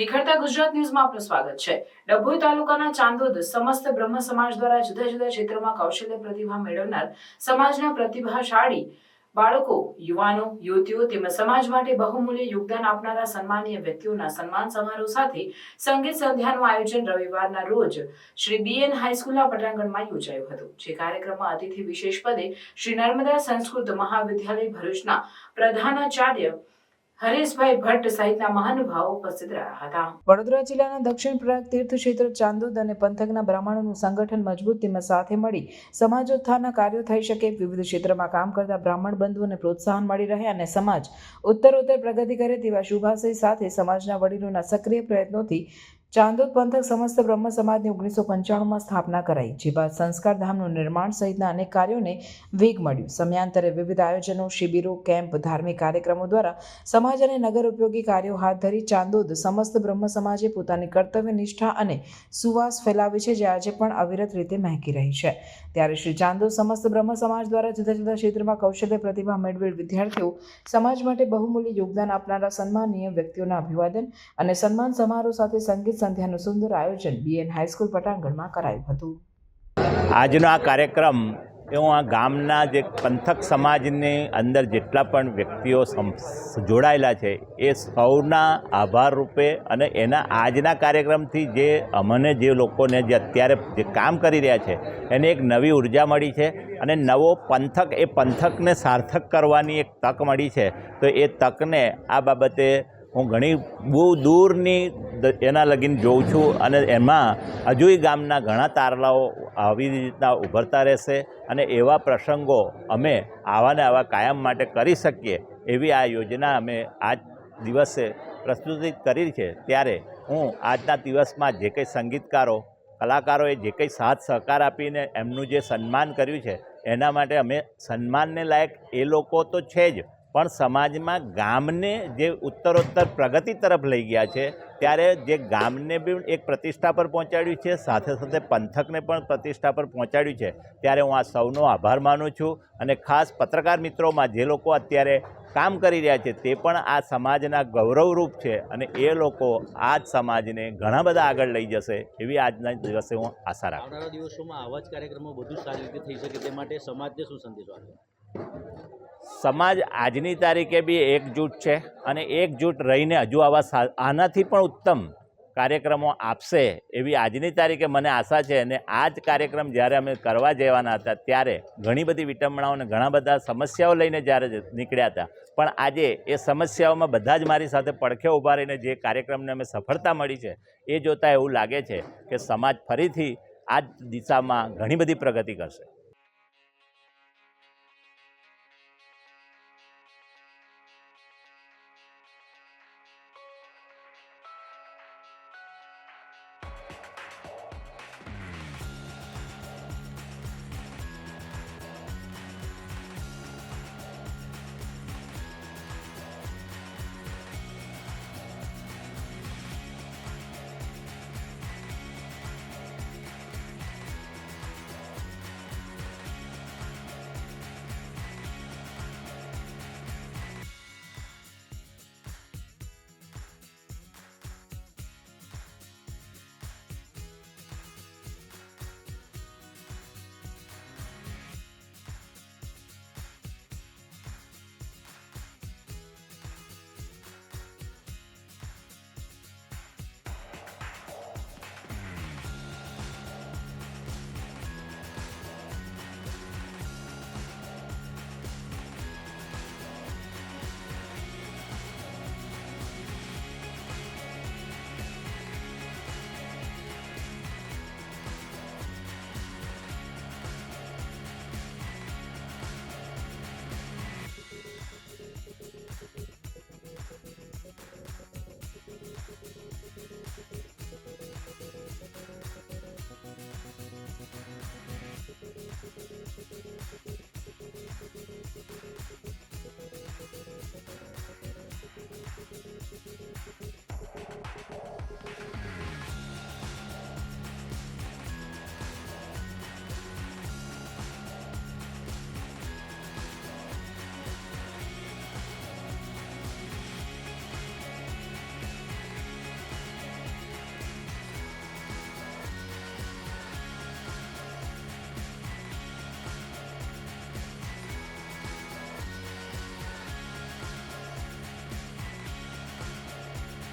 નિખરતા ગુજરાત ન્યૂઝમાં આપનું સ્વાગત છે. ડભોઈ તાલુકાના ચાંદોદ સમસ્ત બ્રહ્મ સમાજ દ્વારા જુદા જુદા ક્ષેત્રોમાં કૌશલ્ય પ્રતિભા મેળવનાર સમાજના પ્રતિભાશાળી બાળકો, યુવાનો, યુવતીઓ તેમજ સમાજ માટે બહુમૂલ્ય યોગદાન આપનારા સન્માનીય વ્યક્તિઓના સન્માન સમારોહ સાથે સંગીત સંધ્યાનું આયોજન રવિવારના રોજ શ્રી બીએન હાઈસ્કૂલના પટાંગણમાં યોજાયું હતું. જે કાર્યક્રમમાં અતિથિ વિશેષ પદે શ્રી નર્મદા સંસ્કૃત મહાવિદ્યાલય ભરૂચના પ્રધાનાચાર્ય હરેશભાઈ ભટ્ટ સહિતના મહાનુભાવો ઉપસ્થિત રહ્યા હતા. વડોદરા જિલ્લાના દક્ષિણ પ્રયાગ તીર્થ ચાંદોદ અને પંથકના બ્રાહ્મણોનું સંગઠન મજબૂત તેમજ સાથે મળી સમાજોત્થાનના કાર્યો થઈ શકે વિવિધ ક્ષેત્રમાં કામ કરતા બ્રાહ્મણ બંધુઓને પ્રોત્સાહન મળી રહે અને સમાજ ઉત્તરોત્તર પ્રગતિ કરે તેવા શુભાશય સાથે સમાજના વડીલોના સક્રિય પ્રયત્નોથી ચાંદોદ પંથક સમસ્ત બ્રહ્મ સમાજની ઓગણીસો પંચાણુંમાં સ્થાપના કરાઈ, જે બાદ સંસ્કાર ધામનું નિર્માણ સહિતના અનેક કાર્યોને વેગ મળ્યું. સમયાંતરે વિવિધ આયોજનો, શિબિરો, કેમ્પ, ધાર્મિક કાર્યક્રમો દ્વારા સમાજ અને નગર ઉપયોગી કાર્યો હાથ ધરી ચાંદોદ સમસ્ત બ્રહ્મ સમાજે પોતાની કર્તવ્ય, નિષ્ઠા અને સુવાસ ફેલાવી છે, જે આજે પણ અવિરત રીતે મહેકી રહી છે. ત્યારે શ્રી ચાંદોદ સમસ્ત બ્રહ્મ સમાજ દ્વારા જુદા જુદા ક્ષેત્રમાં કૌશલ્ય પ્રતિભા મેળવેલ વિદ્યાર્થીઓ સમાજ માટે બહુમૂલ્ય યોગદાન આપનારા સન્માનીય વ્યક્તિઓના અભિવાદન અને સન્માન સમારોહ સાથે સંગીત સંધ્યાનું સુંદર આયોજન બીએન હાઈસ્કૂલ પટાંગણમાં કરાયું હતું. આજનો આ કાર્યક્રમ એ હું આ ગામના જે પંથક સમાજની અંદર જેટલા પણ વ્યક્તિઓ જોડાયેલા છે, એ સૌના આભાર રૂપે અને એના આજના કાર્યક્રમથી જે અમને જે લોકોને જે અત્યારે જે કામ કરી રહ્યા છે, એને એક નવી ઊર્જા મળી છે અને નવો પંથક, એ પંથકને સાર્થક કરવાની એક તક મળી છે. તો એ તકને આ બાબતે હું ઘણી બહુ દૂરની એના લગીન જોઉં છું અને એમાં હજુય ગામના ઘણા તારલાઓ આવી રીતના ઉભરતા રહેશે અને એવા પ્રસંગો અમે આવા ને આવા કાયમ માટે કરી શકીએ એવી આ યોજના અમે આજ દિવસે પ્રસ્તુતિત કરી છે. ત્યારે હું આજના દિવસમાં જે કંઈ સંગીતકારો, કલાકારોએ જે કંઈ સાથ સહકાર આપીને એમનું જે સન્માન કર્યું છે, એના માટે અમે સન્માનને લાયક એ લોકો તો છે જ. પણ સમાજમાં ગામને જે ઉત્તરોત્તર પ્રગતિ તરફ લઈ ગયા છે, ત્યારે જે ગામને બી એક પ્રતિષ્ઠા પર પહોંચાડ્યું છે, સાથે સાથે પંથકને પણ પ્રતિષ્ઠા પર પહોંચાડ્યું છે, ત્યારે હું આ સૌનો આભાર માનું છું અને ખાસ પત્રકાર મિત્રોમાં જે લોકો અત્યારે કામ કરી રહ્યા છે તે પણ આ સમાજના ગૌરવરૂપ છે અને એ લોકો આ જ સમાજને ઘણા બધા આગળ લઈ જશે એવી આજના દિવસે હું આશા રાખું દિવસોમાં આવા જ કાર્યક્રમો વધુ સારી રીતે થઈ શકે તે માટે સમાજને શું સંદેશો આપશો સમાજ આજની તારીખે બી એકજૂટ છે અને એકજૂટ રહીને હજુ આવા આનાથી પણ ઉત્તમ કાર્યક્રમો આપશે એવી આજની તારીખે મને આશા છે અને આ જ કાર્યક્રમ જ્યારે અમે કરવા જવાના હતા ત્યારે ઘણી બધી વિટંબણાઓ અને ઘણા બધા સમસ્યાઓ લઈને જ્યારે નીકળ્યા હતા. પણ આજે એ સમસ્યાઓમાં બધા જ મારી સાથે પડખે ઊભા રહીને જે કાર્યક્રમને અમે સફળતા મળી છે એ જોતાં એવું લાગે છે કે સમાજ ફરીથી આ જ દિશામાં ઘણી બધી પ્રગતિ કરશે.